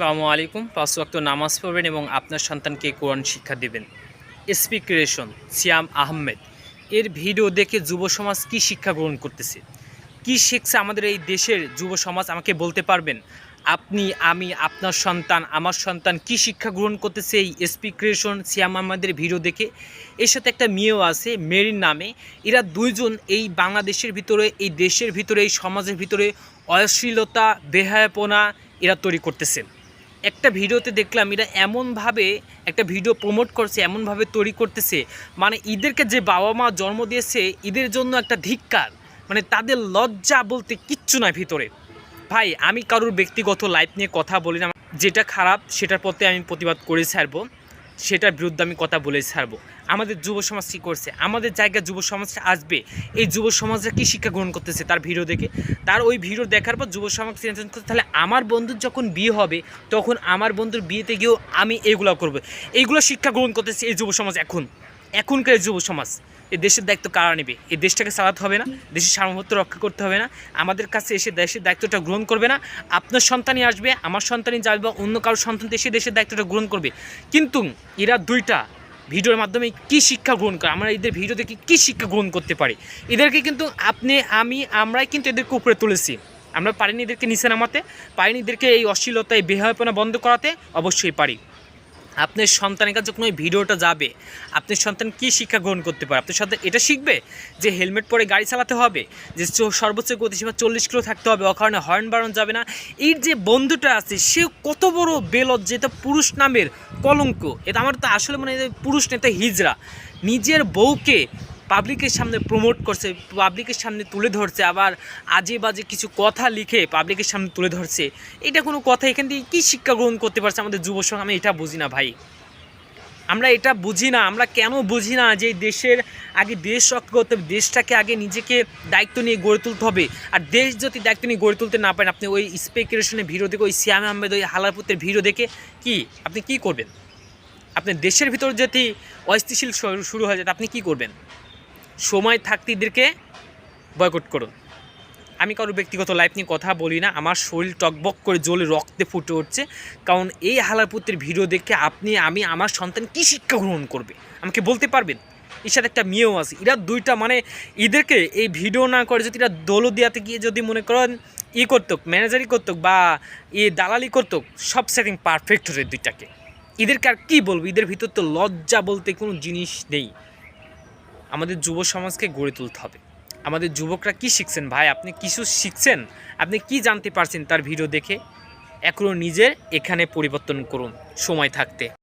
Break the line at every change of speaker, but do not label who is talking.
আসসালামু আলাইকুম। পাঁচ ওয়াক্ত নামাজ পড়বেন এবং আপনার সন্তানকে কোরআন শিক্ষা দেবেন। এসপি ক্রিয়েশন সিয়াম আহমেদ এর ভিডিও দেখে যুব সমাজ কী শিক্ষা গ্রহণ করতেছে? কি শিখছে আমাদের এই দেশের যুব সমাজ? আমাকে বলতে পারবেন, আপনি, আমি, আপনার সন্তান, আমার সন্তান কি শিক্ষা গ্রহণ করতেছে এই এসপি ক্রিয়েশন সিয়াম আহমেদের ভিডিও দেখে? এর সাথে একটা মেয়েও আছে, মেরির নামে। এরা দুইজন এই বাংলাদেশের ভিতরে, এই দেশের ভিতরে, এই সমাজের ভিতরে অশ্লীলতা, বেহায়াপনা এরা তৈরি করতেছে। একটা ভিডিওতে দেখলাম এরা এমনভাবে একটা ভিডিও প্রমোট করছে, এমনভাবে তৈরি করতেছে। মানে ঈদেরকে যে বাবা মা জন্ম দিয়েছে ঈদের জন্য একটা ধিক্কার। মানে তাদের লজ্জা বলতে কিচ্ছু নাই ভিতরে। ভাই, আমি কারোর ব্যক্তিগত লাইফ নিয়ে কথা বলি না। যেটা খারাপ, সেটার পথে আমি প্রতিবাদ করে ছাড়বো। সেটার বিরুদ্ধে আমি কথা বলে ছাড়বো। আমাদের যুব সমাজ কী করছে? আমাদের জায়গায় যুব সমাজটা আসবে। এই যুব সমাজরা কী শিক্ষা গ্রহণ করতেছে তার ভিডিও দেখে? তার ওই ভিডিও দেখার পর যুব সমাজ চিন্তা করতে তাহলে আমার বন্ধুর যখন বিয়ে হবে, তখন আমার বন্ধুর বিয়েতে গিয়েও আমি এগুলো করব। এইগুলো শিক্ষা গ্রহণ করতেছে এই যুব সমাজ এখন। এখনকার যুব সমাজ। এই দেশের দায়িত্ব কারা নেবে? এই দেশটাকে চালাতে হবে না, দেশের সার্বভৌমত্ব রক্ষা করতে হবে না। আমাদের কাছে এসে দেশের দায়িত্বটা গ্রহণ করবে না। আপনার সন্তানই আসবে, আমার সন্তানই যাবে বা অন্য কারোর সন্তান এসে দেশের দায়িত্বটা গ্রহণ করবে। কিন্তু এরা দুইটা ভিডিওর মাধ্যমে কি শিক্ষা গ্রহণ করে? আমরা এদের ভিডিও দেখে কী শিক্ষা গ্রহণ করতে পারি? এদেরকে কিন্তু আপনি, আমি, আমরাই কিন্তু এদেরকে উপরে তুলেছি। আমরা পারিনি এদেরকে নিচে নামাতে, পারিনি এদেরকে এই অশ্লীলতা এই বেহায়পনা বন্ধ করাতে, অবশ্যই পারি। আপনার সন্তানের কাছে যখন ওই ভিডিওটা যাবে, আপনার সন্তান কি শিক্ষা গ্রহণ করতে পারে? আপনার সন্তান এটা শিখবে যে হেলমেট পরে গাড়ি চালাতে হবে, যে সর্বোচ্চ গতিসীমা চল্লিশ কিলো থাকতে হবে, অকারণে হর্ন বাড়ানো যাবে না। এর যে বন্ধুটা আছে, সে কত বড় বেলজ যেটা পুরুষ নামের কলঙ্ক। এটা আমার তো আসলে মানে পুরুষ নেতা হিজরা নিজের বউকে পাবলিকের সামনে প্রমোট করছে, পাবলিকের সামনে তুলে ধরছে, আবার আজে বাজে কিছু কথা লিখে পাবলিকের সামনে তুলে ধরছে। এটা কোনো কথা এখান থেকে কী শিক্ষা গ্রহণ করতে পারছে আমাদের যুব সমাজ? আমি এটা বুঝি না ভাই। আমরা এটা বুঝি না, আমরা কেন বুঝি না যে দেশের আগে দেশ রক্ষা করতে হবে, দেশটাকে আগে নিজেকে দায়িত্ব নিয়ে গড়ে তুলতে হবে। আর দেশ যদি দায়িত্ব নিয়ে গড়ে তুলতে না পারেন, আপনি ওই স্পেকুলেশনের ভিডিও দেখে, ওই শ্যাম আহমেদ ওই হালারপুতের ভিডিও দেখে কি? আপনি কি করবেন? আপনি দেশের ভিতর যদি অস্থিতিশীল শুরু হয়ে যায় আপনি কি করবেন? সময় থাকতে এদেরকে বয়কট করুন। আমি কারোর ব্যক্তিগত লাইফ নিয়ে কথা বলি না, আমার শরীর টকবক করে জ্বলে রক্তে ফুটে উঠছে, কারণ এই হালারপুত্রের ভিডিও দেখে আপনি, আমি, আমার সন্তান কী শিক্ষা গ্রহণ করবে? আমাকে বলতে পারবেন? এর সাথে একটা মেয়েও আছে। এরা দুইটা মানে এদেরকে এই ভিডিও না করে যদি এরা দৌলদিয়াতে গিয়ে যদি মনে করেন ই করতো ম্যানেজারি করতো বা ই দালালি করতো, সব সেটিং পারফেক্ট হতো দুইটাকে। এদেরকে আর কী বলব? এদের ভিতর তো লজ্জা বলতে কোনো জিনিস নেই। আমাদের যুব সমাজকে গড়ে তুলতে হবে। আমাদের যুবকরা কি শিখছেন? ভাই, আপনি কিছু শিখছেন? আপনি কি জানতে পারছেন তার ভিডিও দেখে? এখনও নিজের এখানে পরিবর্তন করুন, সময় থাকতে।